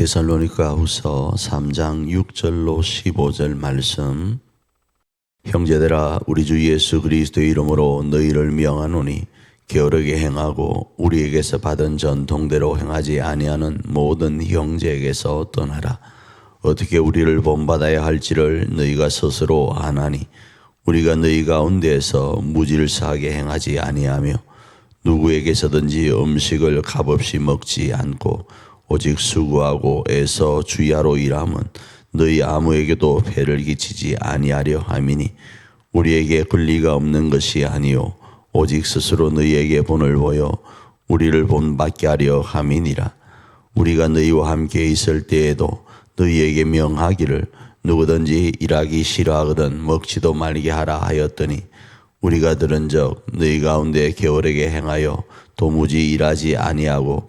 데살로니가 후서 3장 6절로 15절 말씀. 형제들아 우리 주 예수 그리스도의 이름으로 너희를 명하노니 게으르게 행하고 우리에게서 받은 전통대로 행하지 아니하는 모든 형제에게서 떠나라. 어떻게 우리를 본받아야 할지를 너희가 스스로 아나니 우리가 너희 가운데에서 무질서하게 행하지 아니하며 누구에게서든지 음식을 값없이 먹지 않고 오직 수고하고 애써 주야로 일함은 너희 아무에게도 배를 끼치지 아니하려 함이니 우리에게 권리가 없는 것이 아니요 오직 스스로 너희에게 본을 보여 우리를 본받게 하려 함이니라. 우리가 너희와 함께 있을 때에도 너희에게 명하기를 누구든지 일하기 싫어하거든 먹지도 말게 하라 하였더니 우리가 들은 적 너희 가운데 게으르게 행하여 도무지 일하지 아니하고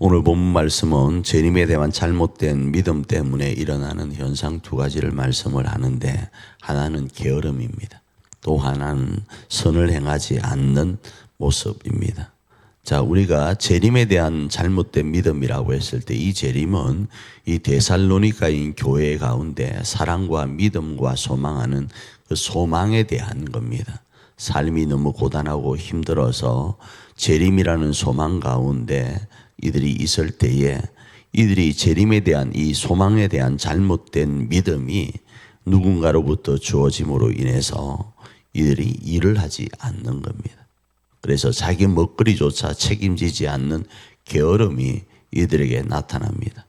오늘 본 말씀은 재림에 대한 잘못된 믿음 때문에 일어나는 현상 두 가지를 말씀을 하는데 하나는 게으름입니다. 또 하나는 선을 행하지 않는 모습입니다. 자, 우리가 재림에 대한 잘못된 믿음이라고 했을 때 이 재림은 이 데살로니가인 교회 가운데 사랑과 믿음과 소망하는 그 소망에 대한 겁니다. 삶이 너무 고단하고 힘들어서 재림이라는 소망 가운데 이들이 있을 때에 이들이 재림에 대한 이 소망에 대한 잘못된 믿음이 누군가로부터 주어짐으로 인해서 이들이 일을 하지 않는 겁니다. 그래서 자기 먹거리조차 책임지지 않는 게으름이 이들에게 나타납니다.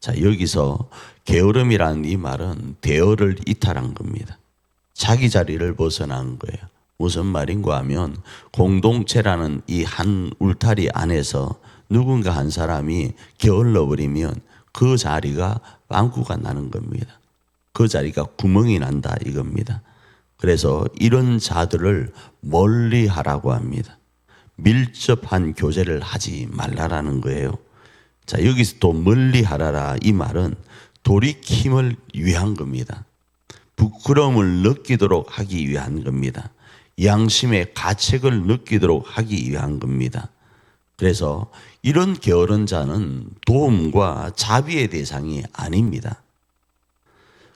자, 여기서 게으름이라는 이 말은 대어를 이탈한 겁니다. 자기 자리를 벗어난 거예요. 무슨 말인가 하면 공동체라는 이 한 울타리 안에서 누군가 한 사람이 게을러 버리면 그 자리가 방구가 나는 겁니다. 그 자리가 구멍이 난다 이겁니다. 그래서 이런 자들을 멀리 하라고 합니다. 밀접한 교제를 하지 말라라는 거예요. 자, 여기서 또 멀리 하라라 이 말은 돌이킴을 위한 겁니다. 부끄러움을 느끼도록 하기 위한 겁니다. 양심의 가책을 느끼도록 하기 위한 겁니다. 그래서 이런 게으른 자는 도움과 자비의 대상이 아닙니다.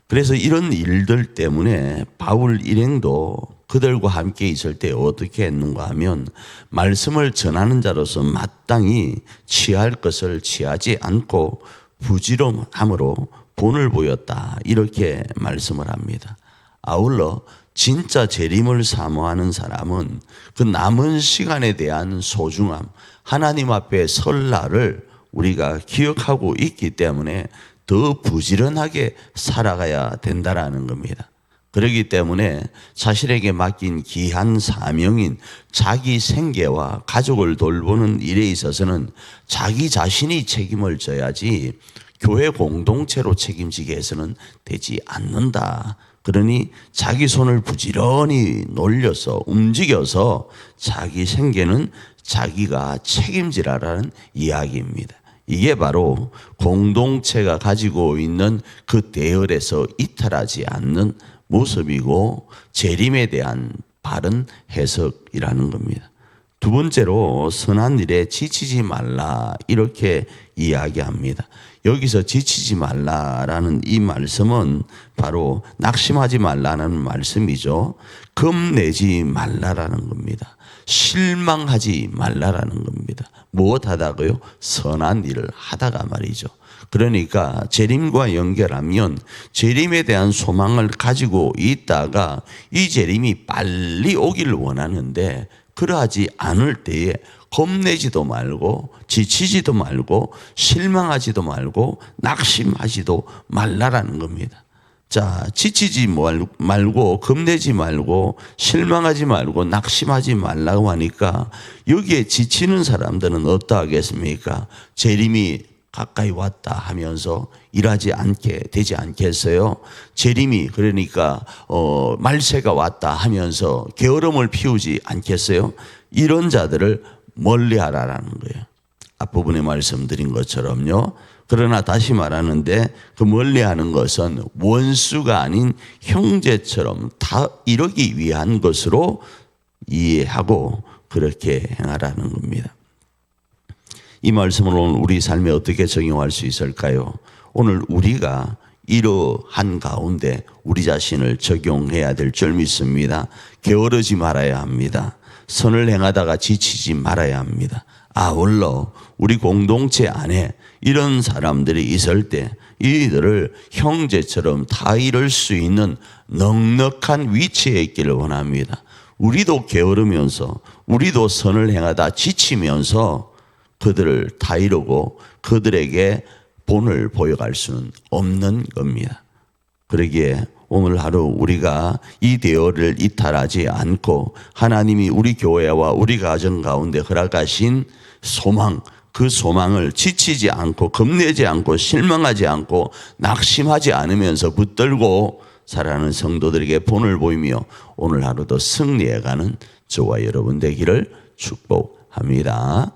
그래서 이런 일들 때문에 바울 일행도 그들과 함께 있을 때 어떻게 했는가 하면 말씀을 전하는 자로서 마땅히 취할 것을 취하지 않고 부지런함으로 본을 보였다. 이렇게 말씀을 합니다. 아울러 진짜 재림을 사모하는 사람은 그 남은 시간에 대한 소중함, 하나님 앞에 설 날을 우리가 기억하고 있기 때문에 더 부지런하게 살아가야 된다라는 겁니다. 그렇기 때문에 자신에게 맡긴 귀한 사명인 자기 생계와 가족을 돌보는 일에 있어서는 자기 자신이 책임을 져야지 교회 공동체로 책임지게 해서는 되지 않는다. 그러니 자기 손을 부지런히 놀려서 움직여서 자기 생계는 자기가 책임지라라는 이야기입니다. 이게 바로 공동체가 가지고 있는 그 대열에서 이탈하지 않는 모습이고 재림에 대한 바른 해석이라는 겁니다. 두 번째로 선한 일에 지치지 말라 이렇게 이야기합니다. 여기서 지치지 말라라는 이 말씀은 바로 낙심하지 말라는 말씀이죠. 겁내지 말라라는 겁니다. 실망하지 말라라는 겁니다. 무엇 하다고요? 선한 일을 하다가 말이죠. 그러니까 재림과 연결하면 재림에 대한 소망을 가지고 있다가 이 재림이 빨리 오기를 원하는데 그러하지 않을 때에 겁내지도 말고 지치지도 말고 실망하지도 말고 낙심하지도 말라라는 겁니다. 자, 지치지 말고 겁내지 말고 실망하지 말고 낙심하지 말라고 하니까 여기에 지치는 사람들은 어떠하겠습니까? 재림이 가까이 왔다 하면서 일하지 않게 되지 않겠어요? 재림이 그러니까 어 말세가 왔다 하면서 게으름을 피우지 않겠어요? 이런 자들을 멀리하라라는 거예요. 앞부분에 말씀드린 것처럼요. 그러나 다시 말하는데 그 멀리하는 것은 원수가 아닌 형제처럼 다 이루기 위한 것으로 이해하고 그렇게 행하라는 겁니다. 이 말씀을 오늘 우리 삶에 어떻게 적용할 수 있을까요? 오늘 우리가 이러한 가운데 우리 자신을 적용해야 될 줄 믿습니다. 게으르지 말아야 합니다. 선을 행하다가 지치지 말아야 합니다. 아울러 우리 공동체 안에 이런 사람들이 있을 때 이들을 형제처럼 다 이룰 수 있는 넉넉한 위치에 있기를 원합니다. 우리도 게으르면서 우리도 선을 행하다 지치면서 그들을 다 이루고 그들에게 본을 보여갈 수는 없는 겁니다. 그러기에 오늘 하루 우리가 이 대어를 이탈하지 않고 하나님이 우리 교회와 우리 가정 가운데 허락하신 소망, 그 소망을 지치지 않고 겁내지 않고 실망하지 않고 낙심하지 않으면서 붙들고 살아가는 성도들에게 본을 보이며 오늘 하루도 승리해가는 저와 여러분 되기를 축복합니다.